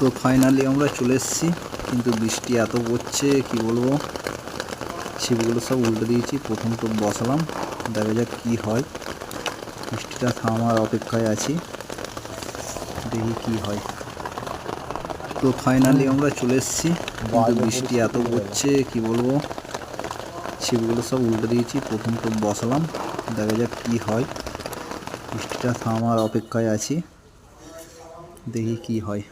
তো ফাইনালি আমরা চলে এসেছি। কিন্তু বৃষ্টি এত পড়ছে, কি বলব? ছিপগুলো সব উল্টে দিয়েছি, প্রথম তো বসালাম, দেখা যাক কী হয়। বৃষ্টিটা থামার অপেক্ষায় আছি, দেখি কি হয়। তো ফাইনালি আমরা চলে এসেছি, কিন্তু বৃষ্টি এত পড়ছে, কি বলব? ছিপগুলো সব উল্টে দিয়েছি, প্রথম তো বসালাম, দেখা যাক কী হয়। বৃষ্টিটা থামার অপেক্ষায় আছি, দেখি কি হয়।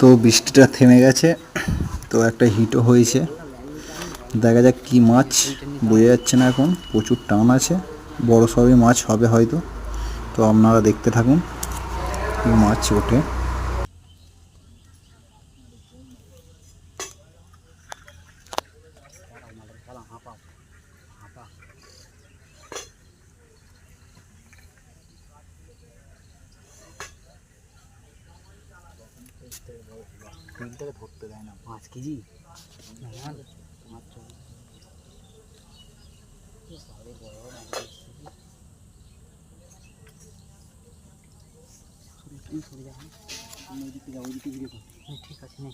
তো বৃষ্টিটা থেমে গেছে, তো একটা হিটও হয়েছে। দেখা যাক কী মাছ, বোঝা যাচ্ছে না এখন, প্রচুর টান আছে, বড় সবই মাছ হবে হয়তো। তো আপনারা দেখতে থাকুন, কী মাছ ওঠে। ধরতে দেয় না পাঁচ কেজি। ঠিক আছে নে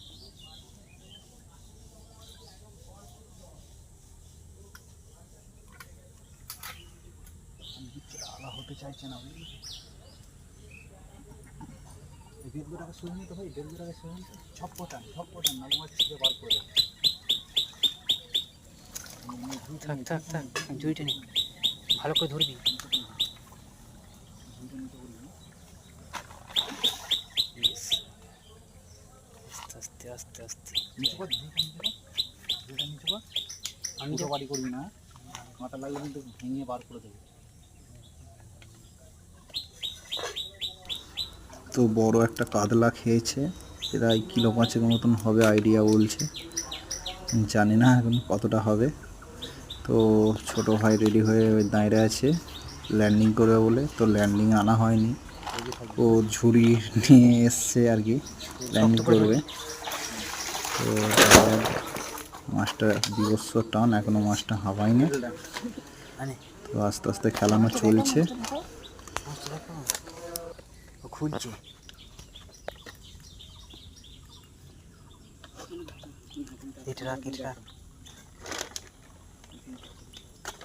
আলা হতে চাইছে না দেড়শো টাকা শুনে নিতে ভাই দেড়শো টাকা শুনে নিতে ছপ্পটান ছপ্পটান নালে মাছ থেকে বার করে থাক থাক থাক জুইটা নে ভালো করে ধরবি. আস্তে আস্তে আস্তে নিচে কর ঝুঁটা নিচে কর আমি যা- বাড়ি করবি না। মাথা লাগলে কিন্তু ভেঙে বার করে দেবে। তো বড় একটা কাতলা খেয়েছে প্রায় কিলো পাঁচের মতন হবে আইডিয়া বলছে। জানি না এখন কতটা হবে। তো ছোট ভাই রেডি হয়ে দাঁড়িয়ে আছে ল্যান্ডিং করবে বলে তো ল্যান্ডিং আনা হয়নি। ও ঝুড়ি নিয়ে এসছে আর কি ল্যান্ডিং করবে। তো মাছটা বিবস্ব টান এখনও মাছটা হাবায়নি তো আস্তে আস্তে খেলানো চলছে। মাছটা দেখো খুলছে। এটা রাখ এটা রাখ।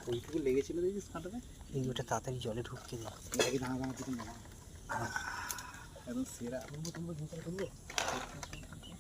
ওইটুকু লেগেছিল দেখিস কাঁটাতে? এই ওটা তাড়াতাড়ি জলে ঢুকতে দে। নাকি দাঁড়া দাঁড়া কিছু একদম সেরা।